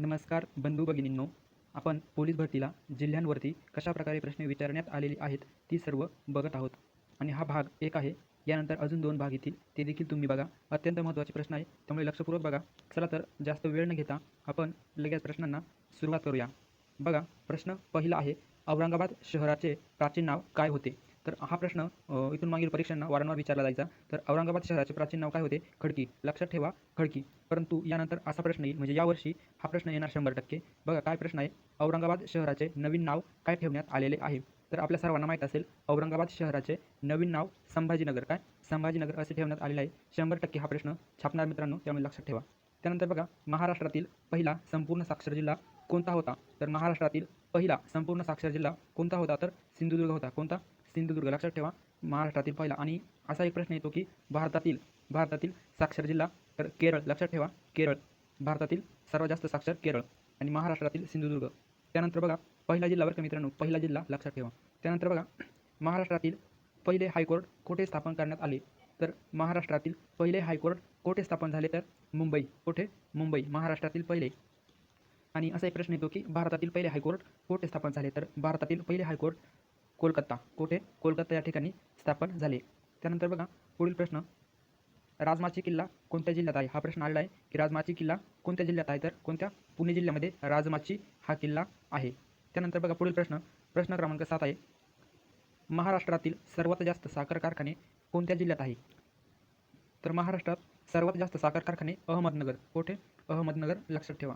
नमस्कार बंधू भगिनींनो. आपण पोलीस भरतीला जिल्ह्यांवरती कशा प्रकारे प्रश्न विचारण्यात आलेले आहेत ती सर्व बघत आहोत. आणि हा भाग एक आहे. यानंतर अजून दोन भाग येतील. ते देखील तुम्ही बघा. अत्यंत महत्त्वाचे प्रश्न आहे. त्यामुळे लक्षपूर्वक बघा. चला तर जास्त वेळ न घेता आपण लगेच प्रश्नांना सुरुवात करूया. बघा प्रश्न पहिला आहे औरंगाबाद शहराचे प्राचीन नाव काय होते? तर हा प्रश्न इथून मागील परीक्षांना वारंवार विचारला जायचा. तर औरंगाबाद शहराचे प्राचीन नाव काय होते? खडकी. लक्षात ठेवा खडकी. परंतु यानंतर असा प्रश्न येईल म्हणजे यावर्षी हा प्रश्न येणार शंभर टक्के. बघा काय प्रश्न आहे? औरंगाबाद शहराचे नवीन नाव काय ठेवण्यात आलेले आहे? तर आपल्या सर्वांना माहीत असेल औरंगाबाद शहराचे नवीन नाव संभाजीनगर. काय? संभाजीनगर असे ठेवण्यात आलेले आहे. शंभर टक्के हा प्रश्न छापणार मित्रांनो त्यामुळे लक्षात ठेवा. त्यानंतर बघा महाराष्ट्रातील पहिला संपूर्ण साक्षर जिल्हा कोणता होता? तर महाराष्ट्रातील पहिला संपूर्ण साक्षर जिल्हा कोणता होता? तर सिंधुदुर्ग होता. कोणता? सिंधुदुर्ग. लक्षात ठेवा महाराष्ट्रातील पहिला आणि असा एक प्रश्न येतो की भारतातील भारतातील साक्षर जिल्हा तर केरळ. लक्षात ठेवा केरळ भारतातील सर्वात जास्त साक्षर केरळ आणि महाराष्ट्रातील सिंधुदुर्ग. त्यानंतर बघा पहिला जिल्हा बरं का मित्रांनो पहिला जिल्हा लक्षात ठेवा. त्यानंतर बघा महाराष्ट्रातील पहिले हायकोर्ट कोठे स्थापन करण्यात आले? तर महाराष्ट्रातील पहिले हायकोर्ट कोठे स्थापन झाले? तर मुंबई. कोठे? मुंबई. महाराष्ट्रातील पहिले. आणि असा एक प्रश्न येतो की भारतातील पहिले हायकोर्ट कोठे स्थापन झाले? तर भारतातील पहिले हायकोर्ट कोलकाता. कोठे? कोलकाता या ठिकाणी स्थापन झाले. त्यानंतर बघा पुढील प्रश्न. राजमाची किल्ला कोणत्या जिल्ह्यात आहे? हा प्रश्न आलेला आहे की राजमाची किल्ला कोणत्या जिल्ह्यात आहे? तर कोणत्या पुणे जिल्ह्यामध्ये राजमाची हा किल्ला आहे? त्यानंतर बघा पुढील प्रश्न. प्रश्न क्रमांक सात आहे. महाराष्ट्रातील सर्वात जास्त साखर कारखाने कोणत्या जिल्ह्यात आहे? तर महाराष्ट्रात सर्वात जास्त साखर कारखाने अहमदनगर. कोठे? अहमदनगर. लक्षात ठेवा.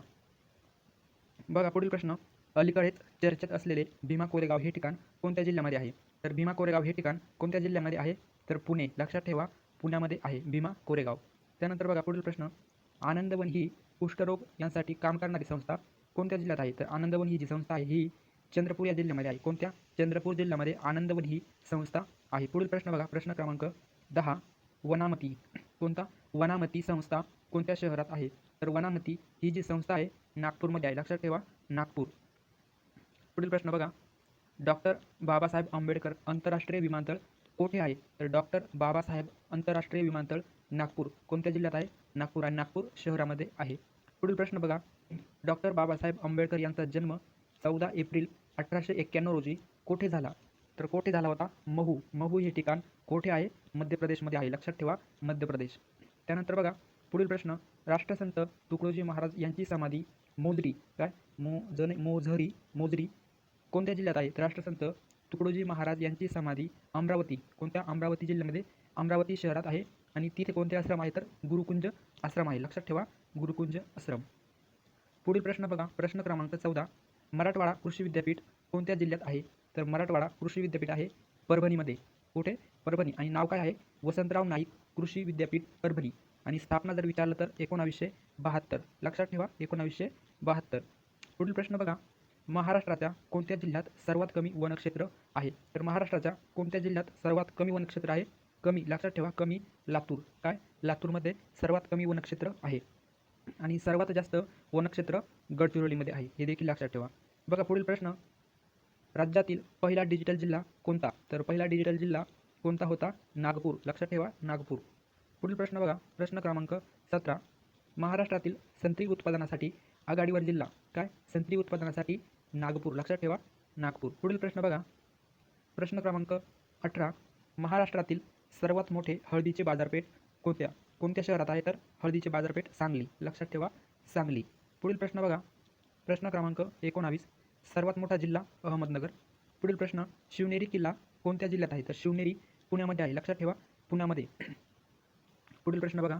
बघा पुढील प्रश्न. अलीकडेच चर्चेत असलेले भीमा कोरेगाव हे ठिकाण कोणत्या जिल्ह्यामध्ये आहे? तर भीमा कोरेगाव हे ठिकाण कोणत्या जिल्ह्यामध्ये आहे? तर पुणे. लक्षात ठेवा पुण्यामध्ये आहे भीमा कोरेगाव. त्यानंतर बघा पुढील प्रश्न. आनंदवन ही कुष्ठरोग यांसाठी काम करणारी संस्था कोणत्या जिल्ह्यात आहे? तर आनंदवन ही जी संस्था आहे ही चंद्रपूर या जिल्ह्यामध्ये आहे. कोणत्या? चंद्रपूर जिल्ह्यामध्ये आनंदवन ही संस्था आहे. पुढील प्रश्न बघा. प्रश्न क्रमांक दहा. वनामती. कोणता? वनामती संस्था कोणत्या शहरात आहे? तर वनामती ही जी संस्था आहे नागपूरमध्ये आहे. लक्षात ठेवा नागपूर. पुढील प्रश्न बघा. डॉक्टर बाबासाहेब आंबेडकर आंतरराष्ट्रीय विमानतळ कोठे आहे? तर डॉक्टर बाबासाहेब आंतरराष्ट्रीय विमानतळ नागपूर. कोणत्या जिल्ह्यात आहे? नागपूर आणि नागपूर शहरामध्ये आहे. पुढील प्रश्न बघा. डॉक्टर बाबासाहेब आंबेडकर यांचा जन्म चौदा एप्रिल अठराशे एक्क्याण्णव रोजी कोठे झाला? तर कोठे झाला होता? महू. महू हे ठिकाण कोठे आहे? मध्य प्रदेशमध्ये आहे. लक्षात ठेवा मध्य प्रदेश. त्यानंतर बघा पुढील प्रश्न. राष्ट्रसंत तुकडोजी महाराज यांची समाधी मोजरी काय? मो मोजन मोझरी मोजरी कोणत्या जिल्ह्यात आहे? राष्ट्रसंत तुकडोजी महाराज यांची समाधी अमरावती. कोणत्या? अमरावती जिल्ह्यामध्ये अमरावती शहरात आहे आणि तिथे कोणते आश्रम आहे? तर गुरुकुंज आश्रम आहे. लक्षात ठेवा गुरुकुंज आश्रम. पुढील प्रश्न बघा. प्रश्न क्रमांक चौदा. मराठवाडा कृषी विद्यापीठ कोणत्या जिल्ह्यात आहे? तर मराठवाडा कृषी विद्यापीठ आहे परभणीमध्ये. कुठे? परभणी. आणि नाव काय आहे? वसंतराव नाईक कृषी विद्यापीठ परभणी. आणि स्थापना जर विचारलं तर एकोणावीसशे बहात्तर. लक्षात ठेवा एकोणावीसशे बहात्तर. पुढील प्रश्न बघा. महाराष्ट्राच्या कोणत्या जिल्ह्यात सर्वात कमी वनक्षेत्र आहे? तर महाराष्ट्राच्या कोणत्या जिल्ह्यात सर्वात कमी वनक्षेत्र आहे? कमी लक्षात ठेवा कमी लातूर. काय? लातूरमध्ये सर्वात कमी वनक्षेत्र आहे. आणि सर्वात जास्त वनक्षेत्र गडचिरोलीमध्ये आहे. हे देखील लक्षात ठेवा. बघा पुढील प्रश्न. राज्यातील पहिला डिजिटल जिल्हा कोणता? तर पहिला डिजिटल जिल्हा कोणता होता? नागपूर. लक्षात ठेवा नागपूर. पुढील प्रश्न बघा. प्रश्न क्रमांक सतरा. महाराष्ट्रातील संत्री उत्पादनासाठी आघाडीवर जिल्हा. काय? संत्री उत्पादनासाठी नागपूर. लक्षात ठेवा नागपूर. पुढील प्रश्न बघा. प्रश्न क्रमांक अठरा. महाराष्ट्रातील सर्वात मोठे हळदीचे बाजारपेठ कोणत्या? कोणत्या शहरात आहे? तर हळदीचे बाजारपेठ सांगली. लक्षात ठेवा सांगली. पुढील प्रश्न बघा. प्रश्न क्रमांक एकोणावीस. सर्वात मोठा जिल्हा अहमदनगर. पुढील प्रश्न शिवनेरी किल्ला कोणत्या जिल्ह्यात आहे? तर शिवनेरी पुण्यामध्ये आहे. लक्षात ठेवा पुण्यामध्ये. पुढील प्रश्न बघा.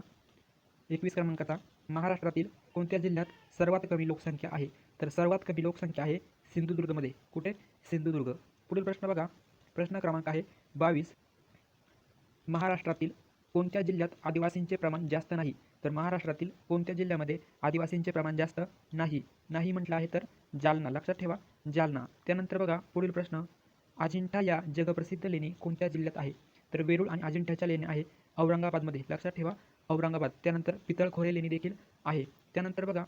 एकवीस क्रमांकाचा. महाराष्ट्रातील कोणत्या जिल्ह्यात सर्वात कमी लोकसंख्या आहे? तर सर्वात कमी लोकसंख्या आहे सिंधुदुर्गमध्ये. कुठे? सिंधुदुर्ग. पुढील प्रश्न बघा. प्रश्न क्रमांक आहे बावीस. महाराष्ट्रातील कोणत्या जिल्ह्यात आदिवासींचे प्रमाण जास्त नाही? तर महाराष्ट्रातील कोणत्या जिल्ह्यामध्ये आदिवासींचे प्रमाण जास्त नाही? नाही म्हटलं आहे तर जालना. लक्षात ठेवा. जालना. त्यानंतर बघा. पुढील प्रश्न. अजिंठा या जगप्रसिद्ध लेणी कोणत्या जिल्ह्यात आहे? तर वेरूळ आणि अजिंठ्याच्या लेणी आहे औरंगाबादमध्ये. लक्षात ठेवा. औरंगाबाद. त्यानंतर पितळखोरे लेणी देखील आहे. त्यानंतर बघा.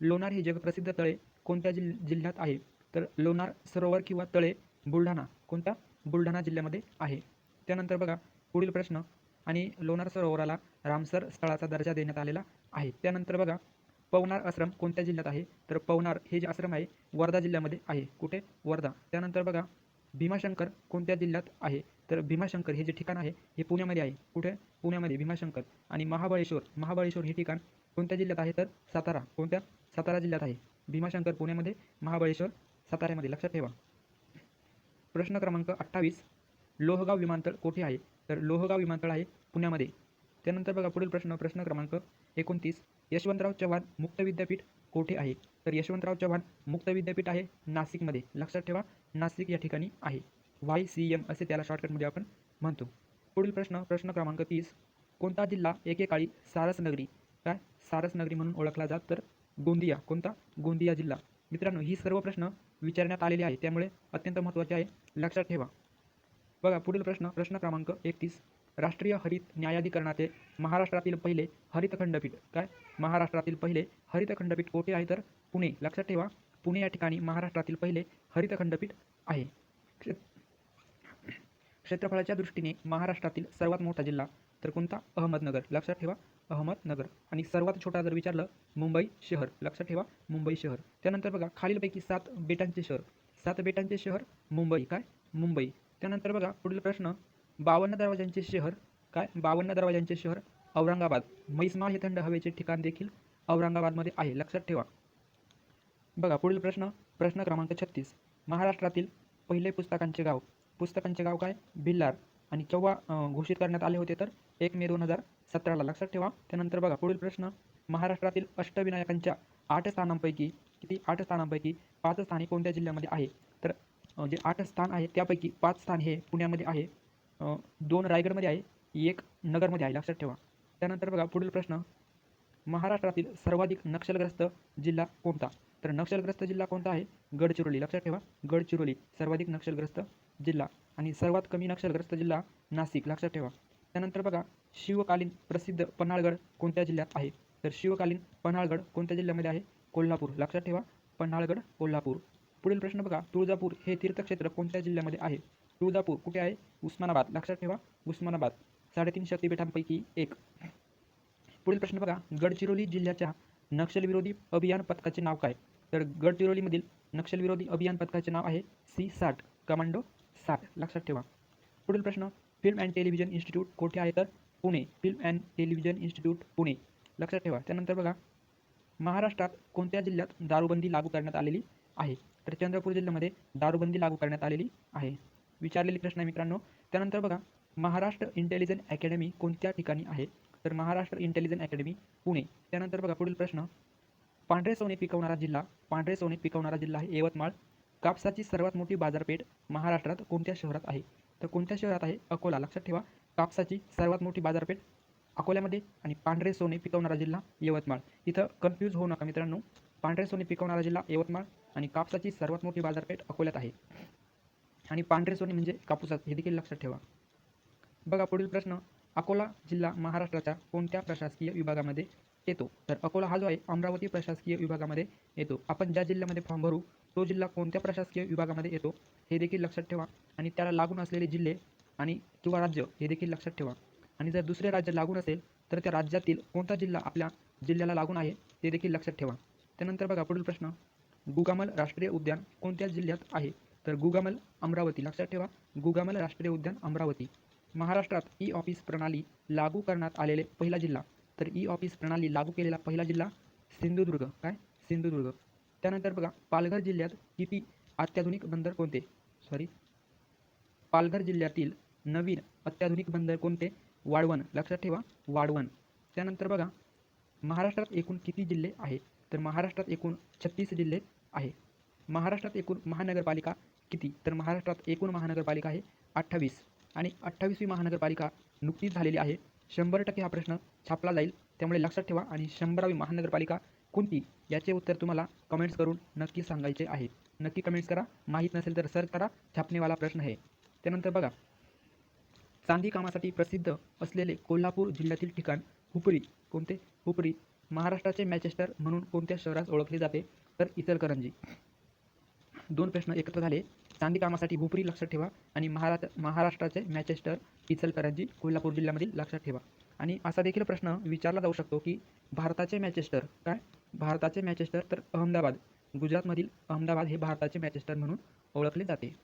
लोणार हे जगप्रसिद्ध तळे कोणत्या जिल जिल्ह्यात आहे? तर लोणार सरोवर किंवा तळे बुलढाणा कोणत्या बुलढाणा जिल्ह्यामध्ये आहे? त्यानंतर बघा पुढील प्रश्न. आणि लोणार सरोवराला रामसर स्थळाचा दर्जा देण्यात आलेला आहे. त्यानंतर बघा पवनार आश्रम कोणत्या जिल्ह्यात आहे? तर पवनार हे जे आश्रम आहे वर्धा जिल्ह्यामध्ये आहे. कुठे? वर्धा. त्यानंतर बघा भीमाशंकर कोणत्या जिल्ह्यात आहे? तर भीमाशंकर हे जे ठिकाण आहे हे पुण्यामध्ये आहे. कुठे? पुण्यामध्ये भीमाशंकर. आणि महाबळेश्वर महाबळेश्वर हे ठिकाण कोणत्या जिल्ह्यात आहे? तर सातारा. कोणत्या? सातारा जिल्ह्यात आहे. भीमाशंकर पुण्यामध्ये महाबळेश्वर साताऱ्यामध्ये. लक्षात ठेवा. प्रश्न क्रमांक अठ्ठावीस. लोहगाव विमानतळ कोठे आहे? तर लोहगाव विमानतळ आहे पुण्यामध्ये. त्यानंतर बघा पुढील प्रश्न प्रश्न क्रमांक एकोणतीस. यशवंतराव चव्हाण मुक्त विद्यापीठ कोठे आहे? तर यशवंतराव चव्हाण मुक्त विद्यापीठ आहे नाशिकमध्ये. लक्षात ठेवा नाशिक या ठिकाणी आहे. वाय सी एम असे त्याला शॉर्टकटमध्ये आपण म्हणतो. पुढील प्रश्न प्रश्न क्रमांक तीस. कोणता जिल्हा एकेकाळी सारसनगरी काय? सारसनगरी म्हणून ओळखला जात तर गोंदिया कोणता? गोंदिया जिल्हा. मित्रांनो ही सर्व प्रश्न विचारण्यात आलेले आहे त्यामुळे अत्यंत महत्त्वाचे आहे. लक्षात ठेवा. बघा पुढील प्रश्न प्रश्न क्रमांक एकतीस. राष्ट्रीय हरित न्यायाधिकरणाचे महाराष्ट्रातील पहिले हरित खंडपीठ. काय? महाराष्ट्रातील पहिले हरित खंडपीठ कोठे आहे तर पुणे. लक्षात ठेवा पुणे या ठिकाणी महाराष्ट्रातील पहिले हरित खंडपीठ आहे. क्षे- क्षेत्रफळाच्या दृष्टीने महाराष्ट्रातील सर्वात मोठा जिल्हा तर कोणता? अहमदनगर. लक्षात ठेवा अहमदनगर. आणि सर्वात छोटा जर विचारलं मुंबई शहर. लक्षात ठेवा मुंबई शहर. त्यानंतर बघा खालीलपैकी सात बेटांचे शहर. सात बेटांचे शहर मुंबई. काय? मुंबई. त्यानंतर बघा पुढील प्रश्न बावन्न दरवाजांचे शहर. काय? बावन्न दरवाजांचे शहर औरंगाबाद. मैसमाळ हे थंड हवेचे ठिकाण देखील औरंगाबादमध्ये आहे. लक्षात ठेवा. बघा पुढील प्रश्न प्रश्न क्रमांक छत्तीस. महाराष्ट्रातील पहिले पुस्तकांचे गाव. पुस्तकांचे गाव काय? भिल्लार. आणि केव्हा घोषित करण्यात आले होते तर एक मे दोन हजार सतराला. लक्षात ठेवा त्यानंतर बघा पुढील प्रश्न. महाराष्ट्रातील अष्टविनायकांच्या आठ स्थानांपैकी किती आठ स्थानांपैकी पाच स्थाने कोणत्या जिल्ह्यामध्ये आहे? तर जे आठ स्थान आहे त्यापैकी पाच स्थान हे पुण्यामध्ये आहे दोन रायगडमध्ये आहे एक नगरमध्ये आहे. लक्षात ठेवा. त्यानंतर बघा पुढील प्रश्न. महाराष्ट्रातील सर्वाधिक नक्षलग्रस्त जिल्हा कोणता? तर नक्षलग्रस्त जिल्हा कोणता आहे? गडचिरोली. लक्षात ठेवा गडचिरोली सर्वाधिक नक्षलग्रस्त जिल्हा आणि सर्वात कमी नक्षलग्रस्त जिल्हा नाशिक. लक्षात ठेवा. त्यानंतर बघा शिवकालीन प्रसिद्ध पन्हाळगड कोणत्या जिल्ह्यात आहे? तर शिवकालीन पन्हाळगड कोणत्या जिल्ह्यामध्ये आहे? कोल्हापूर. लक्षात ठेवा पन्हाळगड कोल्हापूर. पुढील प्रश्न बघा तुळजापूर हे तीर्थक्षेत्र कोणत्या जिल्ह्यामध्ये आहे? तुळजापूर कुठे आहे? उस्मानाबाद. लक्षात ठेवा उस्मानाबाद. साडेतीन शक्तिपीठांपैकी एक. पुढील प्रश्न बघा गडचिरोली जिल्ह्याच्या नक्षलविरोधी अभियान पथकाचे नाव काय? तर गडचिरोलीमधील नक्षलविरोधी अभियान पथकाचे नाव आहे सी साठ. कमांडो सात. लक्षात ठेवा. पुढील प्रश्न फिल्म अँड टेलिव्हिजन इन्स्टिट्यूट कोठे आहे तर? Pune. Film and television institute Pune. लक्षात ठेवा. त्यानंतर बघा महाराष्ट्रात कोणत्या जिल्ह्यात दारूबंदी लागू करण्यात आलेली आहे? तर चंद्रपूर जिल्ह्यामध्ये दारूबंदी लागू करण्यात आलेली आहे. विचारलेले प्रश्न आहे मित्रांनो. त्यानंतर बघा महाराष्ट्र इंटेलिजन्स अकॅडमी कोणत्या ठिकाणी आहे? तर महाराष्ट्र इंटेलिजन्स अकॅडमी पुणे. त्यानंतर बघा पुढील प्रश्न. पांढरे सोने पिकवणारा जिल्हा पांढरे सोने पिकवणारा जिल्हा आहे यवतमाळ. कापसाची सर्वात मोठी बाजारपेठ महाराष्ट्रात कोणत्या शहरात आहे? तर कोणत्या शहरात आहे? अकोला. लक्षात ठेवा कापसाची सर्वात मोठी बाजारपेठ अकोल्यामध्ये आणि पांढरे सोने पिकवणारा जिल्हा यवतमाळ. इथं कन्फ्यूज होऊ नका मित्रांनो. पांढरे सोने पिकवणारा जिल्हा यवतमाळ आणि कापसाची सर्वात मोठी बाजारपेठ अकोल्यात आहे. आणि पांढरे सोने म्हणजे कापूसात हे देखील लक्षात ठेवा. बघा पुढील प्रश्न. अकोला जिल्हा महाराष्ट्राच्या कोणत्या प्रशासकीय विभागामध्ये येतो? तर अकोला हा जो आहे अमरावती प्रशासकीय विभागामध्ये येतो. आपण ज्या जिल्ह्यामध्ये फॉर्म भरू तो जिल्हा कोणत्या प्रशासकीय विभागामध्ये येतो हे देखील लक्षात ठेवा. आणि त्याला लागून असलेले जिल्हे आणि किंवा राज्य हे देखील लक्षात ठेवा. आणि जर दुसरे राज्य लागून असेल तर त्या राज्यातील कोणता जिल्हा आपल्या जिल्ह्याला लागून आहे ते देखील लक्षात ठेवा. त्यानंतर बघा पुढील प्रश्न. गुगामल राष्ट्रीय उद्यान कोणत्या जिल्ह्यात आहे? तर गुगामल अमरावती लक्षात ठेवा. गुगामल राष्ट्रीय उद्यान अमरावती. महाराष्ट्रात ई ऑफिस प्रणाली लागू करण्यात आलेले पहिला जिल्हा. तर ई ऑफिस प्रणाली लागू केलेला पहिला जिल्हा सिंधुदुर्ग. काय? सिंधुदुर्ग. त्यानंतर बघा पालघर जिल्ह्यात किती अत्याधुनिक बंदर कोणते? सॉरी पालघर जिल्ह्यातील नवीन अत्याधुनिक बंदर कोणते? वाळवण. लक्षात ठेवा वाळवण. त्यानंतर बघा महाराष्ट्रात एकूण किती जिल्हे आहेत? तर महाराष्ट्रात एकूण छत्तीस जिल्हे आहे महाराष्ट्रात एकूण महानगरपालिका किती? तर महाराष्ट्रात एकूण महानगरपालिका आहे अठ्ठावीस. आणि अठ्ठावीसवी महानगरपालिका नुकतीच झालेली आहे. शंभर टक्के हा प्रश्न छापला जाईल. त्यामुळे लक्षात ठेवा आणि शंभरावी महानगरपालिका कोणती? याचे उत्तर तुम्हाला कमेंट्स करून नक्की सांगायचे आहे. नक्की कमेंट्स करा. माहीत नसेल तर सर्च करा. छापणेवाला प्रश्न आहे. त्यानंतर बघा. चांदी कामासाठी प्रसिद्ध असलेले कोल्हापूर जिल्ह्यातील ठिकाण हुपरी. कोणते? हुपरी. महाराष्ट्राचे मॅचेस्टर म्हणून कोणत्या शहरास ओळखले जाते? तर इचलकरंजी. दोन प्रश्न एकत्र झाले. चांदी कामासाठी हुपरी लक्षात ठेवा आणि महारा महाराष्ट्राचे मॅचेस्टर इचलकरंजी कोल्हापूर जिल्ह्यामधील लक्षात ठेवा. आणि असा देखील प्रश्न विचारला जाऊ शकतो की भारताचे मॅचेस्टर काय? भारताचे मॅचेस्टर तर अहमदाबाद. गुजरातमधील अहमदाबाद हे भारताचे मॅचेस्टर म्हणून ओळखले जाते.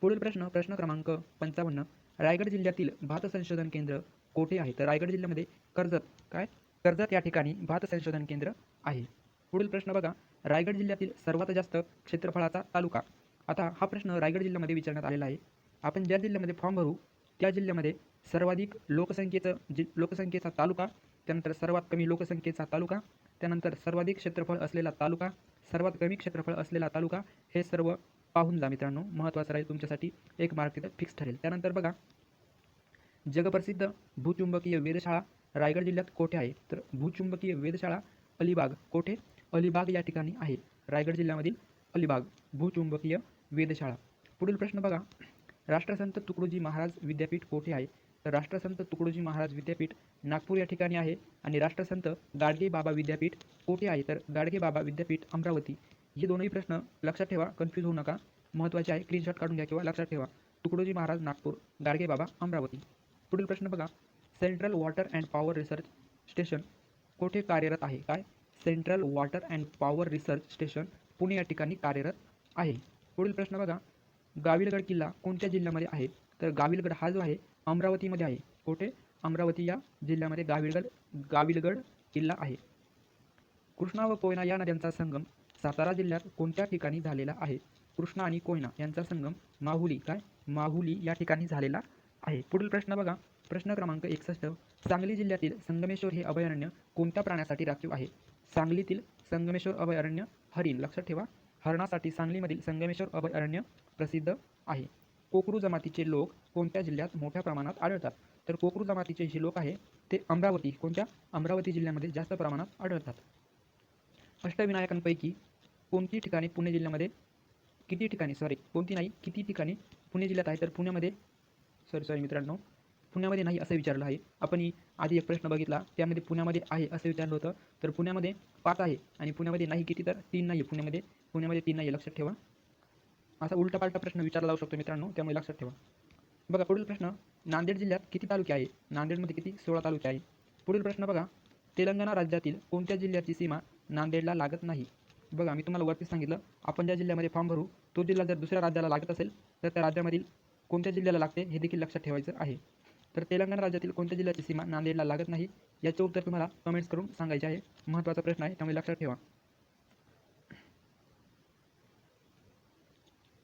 पुढील प्रश्न प्रश्न क्रमांक पंचावन्न. रायगड जिल्ह्यातील भात संशोधन केंद्र कोठे आहे? तर रायगड जिल्ह्यामध्ये कर्जत काय? कर्जत या ठिकाणी भात संशोधन केंद्र आहे. पुढील प्रश्न बघा. रायगड जिल्ह्यातील सर्वात जास्त क्षेत्रफळाचा तालुका. आता हा प्रश्न रायगड जिल्ह्यामध्ये विचारण्यात आलेला आहे. आपण ज्या जिल्ह्यामध्ये फॉर्म भरू त्या जिल्ह्यामध्ये सर्वाधिक लोकसंख्येचं जि लोकसंख्येचा तालुका त्यानंतर सर्वात कमी लोकसंख्येचा तालुका त्यानंतर सर्वाधिक क्षेत्रफळ असलेला तालुका सर्वात कमी क्षेत्रफळ असलेला तालुका हे सर्व पाहून जा मित्रांनो. महत्त्वाचं राहील तुमच्यासाठी एक मार्क तिथं फिक्स ठरेल. त्यानंतर बघा जगप्रसिद्ध भूचुंबकीय वेधशाळा रायगड जिल्ह्यात कोठे आहे? तर भूचुंबकीय वेधशाळा अलिबाग कोठे? अलिबाग या ठिकाणी आहे. रायगड जिल्ह्यामधील अलिबाग भूचुंबकीय वेधशाळा. पुढील प्रश्न बघा. राष्ट्रसंत तुकडोजी महाराज विद्यापीठ कोठे आहे? तर राष्ट्रसंत तुकडोजी महाराज विद्यापीठ नागपूर या ठिकाणी आहे आणि राष्ट्रसंत गाडगे बाबा विद्यापीठ कोठे आहे? तर गाडगे बाबा विद्यापीठ अमरावती. हे दोनही प्रश्न लक्षात ठेवा कन्फ्यूज होऊ नका. महत्त्वाचे आहे स्क्रीनशॉट काढून घ्या किंवा लक्षात ठेवा. तुकडोजी महाराज नागपूर गाडगे बाबा अमरावती. पुढील प्रश्न बघा. Central water and power research station कोठे कार्यरत आहे? काय? Central water and power research station Pune या ठिकाणी कार्यरत आहे. पुढील प्रश्न बघा. गाविलगड किल्ला कोणत्या जिल्ह्यामध्ये आहे? तर गाविलगड हा जो आहे अमरावतीमध्ये आहे. कोठे? अमरावती या जिल्ह्यामध्ये गाविलगड गाविलगड किल्ला आहे. कृष्णा व कोयना या नद्यांचा संगम सातारा जिल्ह्यात कोणत्या ठिकाणी झालेला आहे? कृष्णा आणि कोयना यांचा संगम माहुली काय? माहुली या ठिकाणी झालेला आहे. पुढील प्रश्न बघा. प्रश्न क्रमांक एकसष्ट. सांगली जिल्ह्यातील संगमेश्वर हे अभयारण्य कोणत्या प्राण्यासाठी राखीव आहे? सांगलीतील संगमेश्वर अभयारण्य हरिण लक्षात ठेवा. हरणासाठी सांगलीमधील संगमेश्वर अभयारण्य प्रसिद्ध आहे. कोकरू जमातीचे लोक कोणत्या जिल्ह्यात मोठ्या प्रमाणात आढळतात? तर कोकरू जमातीचे जे लोक आहे ते अमरावती कोणत्या? अमरावती जिल्ह्यामध्ये जास्त प्रमाणात आढळतात. अष्टविनायकांपैकी कोणती ठिकाणी पुणे जिल्ह्यामध्ये? किती ठिकाणी? सॉरी कोणती नाही किती ठिकाणी पुणे जिल्ह्यात आहे? तर पुण्यामध्ये सॉरी सॉरी मित्रांनो पुण्यामध्ये नाही असं विचारलं आहे. आपण ही आधी एक प्रश्न बघितला त्यामध्ये पुण्यामध्ये आहे असं विचारलं होतं. तर पुण्यामध्ये पाच आहे आणि पुण्यामध्ये नाही किती तर तीन नाही पुण्यामध्ये पुण्यामध्ये तीन नाही लक्षात ठेवा. असा उलटापालटा प्रश्न विचारला जाऊ शकतो मित्रांनो त्यामुळे लक्षात ठेवा. बघा पुढील प्रश्न नांदेड जिल्ह्यात किती तालुके आहे? नांदेडमध्ये किती? सोळा तालुके आहे. पुढील प्रश्न बघा तेलंगणा राज्यातील कोणत्या जिल्ह्याची सीमा नांदेडला लागत नाही? बघा मी तुम्हाला वरती सांगितलं आपण ज्या जिल्ह्यामध्ये फॉर्म भरू तो जिल्हा जर दुसऱ्या राज्याला लागत असेल तर त्या राज्यामधील कोणत्या जिल्ह्याला लागते हे देखील लक्षात ठेवायचं आहे. तर तेलंगणा राज्यातील कोणत्या जिल्ह्याची सीमा नांदेडला लागत नाही याचे उत्तर तुम्हाला कमेंट्स करून सांगायचे आहे. महत्त्वाचा प्रश्न आहे त्यामुळे लक्षात ठेवा.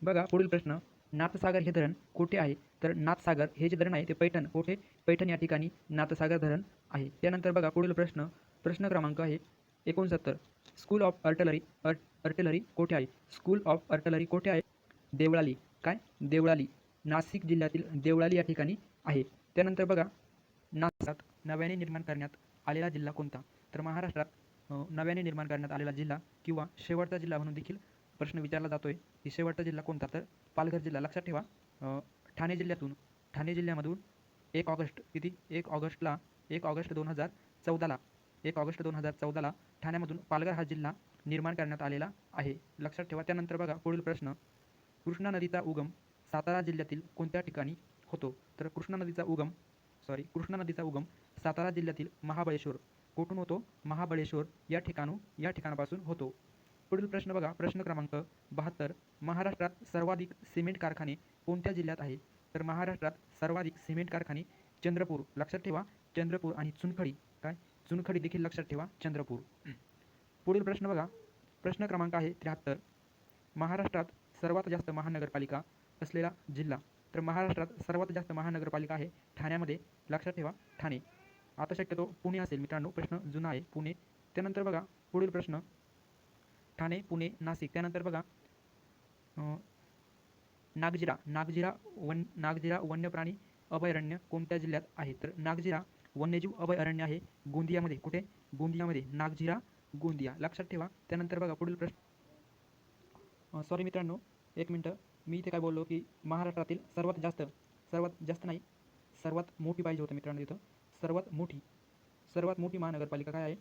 बघा पुढील प्रश्न. नाथसागर हे धरण कुठे आहे? तर नाथसागर हे जे धरण आहे ते पैठण. कुठे? पैठण या ठिकाणी नाथसागर धरण आहे. त्यानंतर बघा पुढील प्रश्न. प्रश्न क्रमांक आहे एकोणसत्तर. स्कूल ऑफ अर्टलरी अर्ट अर्टिलरी कोठे आहे? स्कूल ऑफ अर्टलरी कोठे आहे? देवळाली. काय? देवळाली. नाशिक जिल्ह्यातील देवळाली या ठिकाणी आहे. त्यानंतर बघा नाशिकात नव्याने निर्माण करण्यात आलेला जिल्हा कोणता? तर महाराष्ट्रात नव्याने निर्माण करण्यात आलेला जिल्हा किंवा शेवटचा जिल्हा म्हणून देखील प्रश्न विचारला जातोय. की शेवटचा जिल्हा कोणता? तर पालघर जिल्हा. लक्षात ठेवा. ठाणे जिल्ह्यातून ठाणे जिल्ह्यामधून एक ऑगस्ट किती? एक ऑगस्टला एक ऑगस्ट दोन हजार चौदाला एक ऑगस्ट दोन हजार चौदाला ठाण्यामधून पालघर हा जिल्हा निर्माण करण्यात आलेला आहे. लक्षात ठेवा. त्यानंतर बघा पुढील प्रश्न. कृष्णा नदीचा उगम सातारा जिल्ह्यातील कोणत्या ठिकाणी होतो? तर कृष्णा नदीचा उगम सॉरी कृष्णा नदीचा उगम सातारा जिल्ह्यातील महाबळेश्वर. कुठून होतो? महाबळेश्वर या ठिकाणू या ठिकाणापासून होतो. पुढील प्रश्न बघा. प्रश्न क्रमांक बहात्तर. महाराष्ट्रात सर्वाधिक सिमेंट कारखाने कोणत्या जिल्ह्यात आहे तर महाराष्ट्रात सर्वाधिक सिमेंट कारखाने चंद्रपूर. लक्षात ठेवा. चंद्रपूर आणि चुनखडी. काय? चुनखडी देखील लक्षात ठेवा. चंद्रपूर. पुढील प्रश्न बघा. प्रश्न क्रमांक आहे त्र्याहत्तर. महाराष्ट्रात सर्वात जास्त महानगरपालिका असलेला जिल्हा. तर महाराष्ट्रात सर्वात जास्त महानगरपालिका आहे ठाण्यामध्ये. लक्षात ठेवा. ठाणे. आता शक्यतो पुणे असेल मित्रांनो. प्रश्न जुना आहे. पुणे. त्यानंतर बघा. पुढील प्रश्न. ठाणे पुणे नाशिक. त्यानंतर बघा अं, नागजिरा नागजिरा वन नागजिरा वन्यप्राणी अभयारण्य कोणत्या जिल्ह्यात आहे? तर नागजिरा वन्यजीव अभयारण्य आहे गोंदियामध्ये. कुठे? गोंदियामध्ये. नागजिरा गोंदिया. लक्षात ठेवा. त्यानंतर बघा पुढील प्रश्न. सॉरी मित्रांनो एक मिनटं. मी इथे काय बोललो की महाराष्ट्रातील सर्वात जास्त सर्वात जास्त नाही सर्वात मोठी पाहिजे होतं मित्रांनो तिथं सर्वात मोठी सर्वात मोठी महानगरपालिका काय आहे?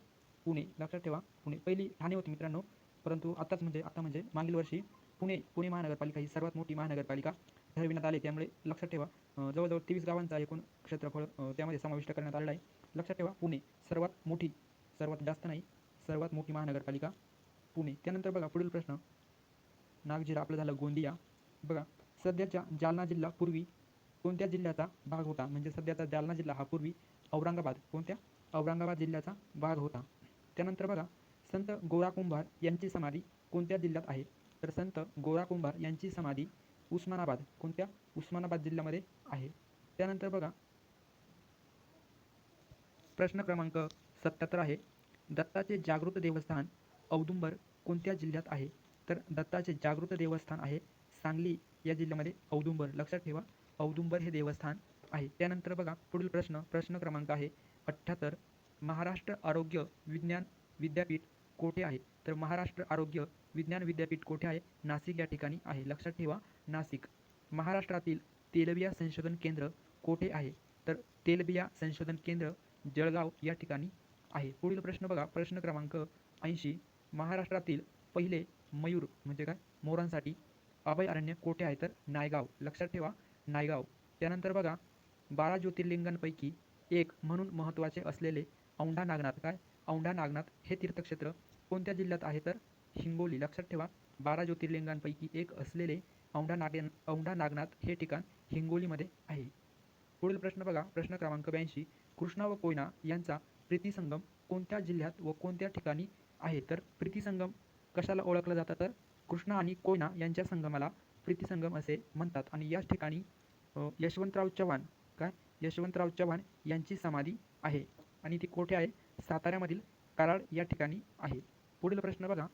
पुणे. लक्षात ठेवा. पुणे. पहिली ठाणे होती मित्रांनो. परंतु आत्ताच म्हणजे आता म्हणजे मागील वर्षी पुणे पुणे महानगरपालिका ही सर्वात मोठी महानगरपालिका ठरविण्यात आली त्यामुळे लक्षात ठेवा जवळजवळ तेवीस गावांचा एकूण क्षेत्रफळ त्यामध्ये समाविष्ट करण्यात आलेला आहे. लक्षात ठेवा पुणे सर्वात मोठी सर्वात जास्त नाही सर्वात मोठी महानगरपालिका पुणे. त्यानंतर बघा पुढील प्रश्न. नागझिरा आपलं झालं गोंदिया. बघा सध्याच्या जालना जिल्हा पूर्वी कोणत्या जिल्ह्याचा भाग होता? म्हणजे सध्याचा जालना जिल्हा हा पूर्वी औरंगाबाद कोणत्या? औरंगाबाद जिल्ह्याचा भाग होता. त्यानंतर बघा संत गोरा कुंभार यांची समाधी कोणत्या जिल्ह्यात आहे? तर संत गोरा कुंभार यांची समाधी उस्मानाबाद कोणत्या? उस्मानाबाद जिल्ह्यामध्ये आहे. त्यानंतर बघा. प्रश्न क्रमांक सत्याहत्तर आहे. दत्ताचे जागृत देवस्थान औदुंबर कोणत्या जिल्ह्यात आहे? तर दत्ताचे जागृत देवस्थान आहे सांगली या जिल्ह्यामध्ये औदुंबर. लक्षात ठेवा औदुंबर हे देवस्थान आहे. त्यानंतर बघा पुढील प्रश्न प्रश्न क्रमांक आहे अठ्ठ्याहत्तर महाराष्ट्र आरोग्य विज्ञान विद्यापीठ कोठे आहे? तर महाराष्ट्र आरोग्य विज्ञान विद्यापीठ कोठे आहे? नाशिक या ठिकाणी आहे. लक्षात ठेवा नाशिक. महाराष्ट्रातील तेलबिया संशोधन केंद्र कोठे आहे? तर तेलबिया संशोधन केंद्र जळगाव या ठिकाणी आहे. पुढील प्रश्न बघा. प्रश्न क्रमांक ऐंशी. महाराष्ट्रातील पहिले मयूर म्हणजे काय? मोरांसाठी अभयारण्य कोठे आहे? तर नायगाव. लक्षात ठेवा नायगाव. त्यानंतर बघा बारा ज्योतिर्लिंगांपैकी एक म्हणून महत्त्वाचे असलेले औंढा नागनाथ काय? औंढा नागनाथ हे तीर्थक्षेत्र कोणत्या जिल्ह्यात आहे तर हिंगोली. लक्षात ठेवा बारा ज्योतिर्लिंगांपैकी एक असलेले औंढा नागन औंढा नागनाथ हे ठिकाण हिंगोलीमध्ये आहे. पुढील प्रश्न बघा. प्रश्न क्रमांक ब्याऐंशी. कृष्णा व कोयना यांचा प्रीतिसंगम कोणत्या जिल्ह्यात व कोणत्या ठिकाणी आहे? तर प्रीतिसंगम कशाला ओळखलं जातं तर? कृष्णा आणि कोयना यांच्या संगमाला प्रीतिसंगम असे म्हणतात. आणि याच ठिकाणी यशवंतराव चव्हाण काय? यशवंतराव चव्हाण यांची समाधी आहे आणि ती कोठे आहे? साताऱ्यामधील कराड या ठिकाणी आहे. पुढील प्रश्न बघा.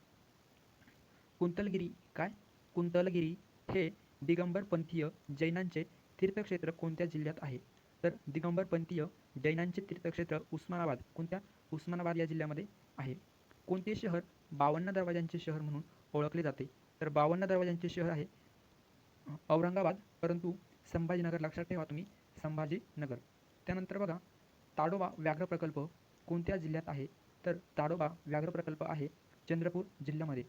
कुंतलगिरी काय? कुंतलगिरी हे दिगंबरपंथीय जैनांचे तीर्थक्षेत्र कोणत्या जिल्ह्यात आहे? तर दिगंबरपंथीय जैनांचे तीर्थक्षेत्र उस्मानाबाद कोणत्या? उस्मानाबाद या जिल्ह्यामध्ये आहे. कोणते शहर? बावन्न दरवाजांचे शहर म्हणून ओळखले जाते. तर बावन्न दरवाजांचे शहर आहे औरंगाबाद. परंतु संभाजीनगर लक्षात ठेवा तुम्ही. संभाजीनगर. त्यानंतर बघा ताडोबा व्याघ्र प्रकल्प कोणत्या जिल्ह्यात आहे? तर ताडोबा व्याघ्र प्रकल्प आहे चंद्रपूर जिल्ह्यामध्ये.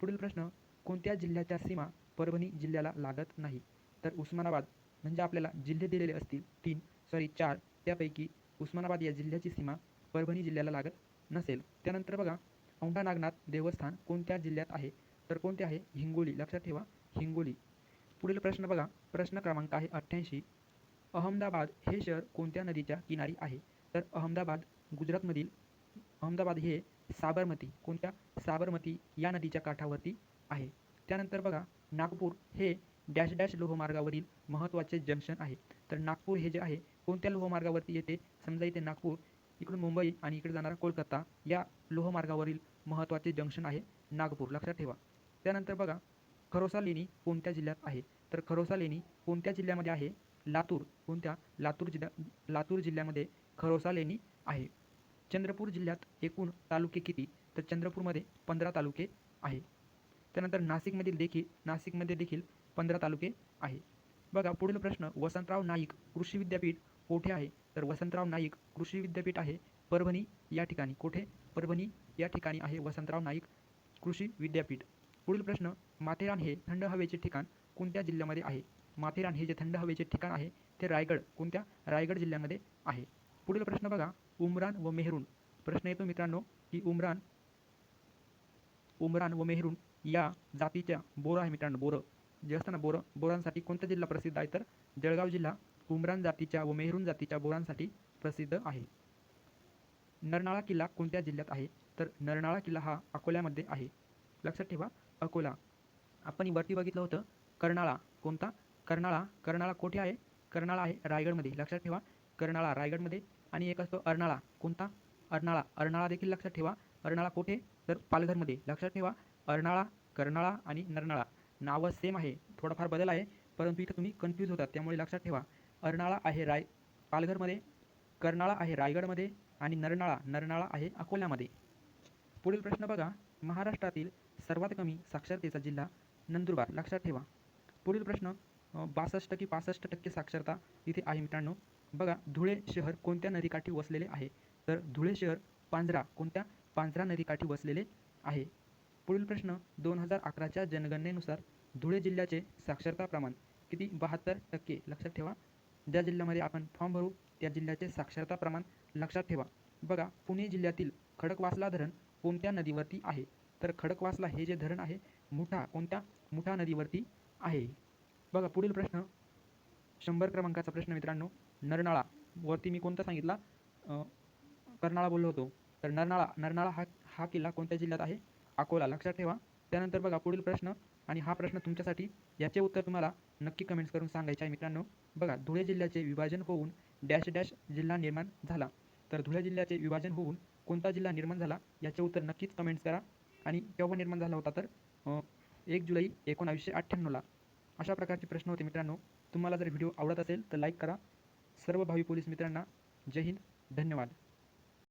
पुढील प्रश्न कोणत्या जिल्ह्याच्या सीमा परभणी जिल्ह्याला लागत नाही? तर उस्मानाबाद म्हणजे आपल्याला जिल्हे दिलेले असतील तीन सॉरी चार त्यापैकी उस्मानाबाद या जिल्ह्याची सीमा परभणी जिल्ह्याला लागत नसेल. त्यानंतर बघा औंढा नागनाथ देवस्थान कोणत्या जिल्ह्यात आहे? तर कोणते आहे? हिंगोली लक्षात ठेवा हिंगोली. पुढील प्रश्न बघा प्रश्न क्रमांक आहे अठ्ठ्याऐंशी. अहमदाबाद हे शहर कोणत्या नदीच्या किनारी आहे? तर अहमदाबाद गुजरातमधील अहमदाबाद हे साबरमती कोणत्या साबरमती या नदीच्या काठावरती आहे? त्यानंतर बघा नागपूर हे डॅश डॅश लोहमार्गावरील महत्त्वाचे जंक्शन आहे. तर नागपूर हे जे आहे कोणत्या लोहमार्गावरती येते? समजा इथे नागपूर इकडून मुंबई आणि इकडे जाणारा कोलकाता या लोहमार्गावरील महत्त्वाचे जंक्शन आहे नागपूर. लक्षात ठेवा. त्यानंतर बघा खरोसा लेणी कोणत्या जिल्ह्यात आहे? तर खरोसा लेणी कोणत्या जिल्ह्यामध्ये आहे? लातूर कोणत्या? लातूर जिल्ह्या लातूर जिल्ह्यामध्ये खरोसा लेणी आहे. चंद्रपूर जिल्ह्यात एकूण तालुके किती? तर चंद्रपूरमध्ये पंधरा तालुके आहे. त्यानंतर नाशिकमधील देखील नाशिकमध्ये देखील पंधरा तालुके आहे. बघा पुढील प्रश्न वसंतराव नाईक कृषी विद्यापीठ कोठे आहे? तर वसंतराव नाईक कृषी विद्यापीठ आहे परभणी या ठिकाणी. कोठे? परभणी या ठिकाणी आहे वसंतराव नाईक कृषी विद्यापीठ. पुढील प्रश्न माथेरान हे थंड हवेचे ठिकाण कोणत्या जिल्ह्यामध्ये आहे? माथेरान हे जे थंड हवेचे ठिकाण आहे ते रायगड कोणत्या? रायगड जिल्ह्यामध्ये आहे. पुढील प्रश्न बघा. उमरान व मेहरून प्रश्न येतो मित्रांनो की उमरान उमरान व मेहरून या जातीच्या बोरं आहे मित्रांनो बोरं. जे असतं ना बोरं बोरांसाठी कोणता जिल्हा प्रसिद्ध आहे? तर जळगाव जिल्हा उमरान जातीच्या व मेहरून जातीच्या बोरांसाठी प्रसिद्ध आहे. नरनाळा किल्ला कोणत्या जिल्ह्यात आहे? तर नरनाळा किल्ला हा अकोल्यामध्ये आहे. लक्षात ठेवा अकोला. आपण वरती बघितलं होतं. कर्नाळा कोणता? कर्नाळा कर्नाळा कोठे आहे? कर्नाळा आहे रायगडमध्ये. लक्षात ठेवा कर्नाळा रायगडमध्ये. आणि एक असतो अर्नाळा. कोणता? अर्नाळा. अर्नाळा देखील लक्षात ठेवा. अर्नाळा कोठे? तर पालघरमध्ये. लक्षात ठेवा अर्नाळा कर्नाळा आणि नरनाळा. नावं सेम आहे. थोडाफार बदल आहे परंतु इथं तुम्ही कन्फ्यूज होतात. त्यामुळे लक्षात ठेवा अर्नाळा आहे राय पालघरमध्ये कर्नाळा आहे रायगडमध्ये आणि नरनाळा नरनाळा आहे अकोल्यामध्ये. पुढील प्रश्न बघा. महाराष्ट्रातील सर्वात कमी साक्षरतेचा जिल्हा नंदुरबार. लक्षात ठेवा. पुढील प्रश्न बासष्ट की पासष्ट टक्के साक्षरता इथे आहे मित्रांनो. बघा धुळे शहर कोणत्या नदीकाठी वसलेले आहे? तर धुळे शहर पांझरा कोणत्या पांझरा नदीकाठी वसलेले आहे? पुढील प्रश्न दोन हजार अकराच्या जनगणनेनुसार धुळे जिल्ह्याचे साक्षरता प्रमाण किती? बहात्तर टक्के. लक्षात ठेवा. ज्या जिल्ह्यामध्ये आपण फॉर्म भरू त्या जिल्ह्याचे साक्षरता प्रमाण लक्षात ठेवा. बघा पुणे जिल्ह्यातील खडकवासला धरण कोणत्या नदीवरती आहे? तर खडकवासला हे जे धरण आहे मुठा कोणत्या? मुठा नदीवरती आहे. बघा पुढील प्रश्न शंभर क्रमांकाचा प्रश्न मित्रांनो. नरनाळा वरती मी कोणता सांगितला? कर्नाळा बोललो होतो. तर नरनाळा नरनाळा हा हा किल्ला कोणत्या जिल्ह्यात आहे? अकोला. लक्षात ठेवा. त्यानंतर बघा पुढील प्रश्न आणि हा प्रश्न तुमच्यासाठी याचे उत्तर तुम्हाला नक्की कमेंट्स करून सांगायचे आहे मित्रांनो. बघा धुळे जिल्ह्याचे विभाजन होऊन डॅश डॅश जिल्हा निर्माण झाला. तर धुळे जिल्ह्याचे विभाजन होऊन कोणता जिल्हा निर्माण झाला? याचे उत्तर नक्कीच कमेंट्स करा. आणि केव्हा निर्माण झाला होता तर एक जुलै एकोणावीसशे अठ्ठ्याण्णवला अशा प्रकारचे प्रश्न होते मित्रांनो. तुम्हाला जर व्हिडिओ आवडत असेल तर लाईक करा. सर्व भावी पोलीस मित्रांना जय हिंद. धन्यवाद.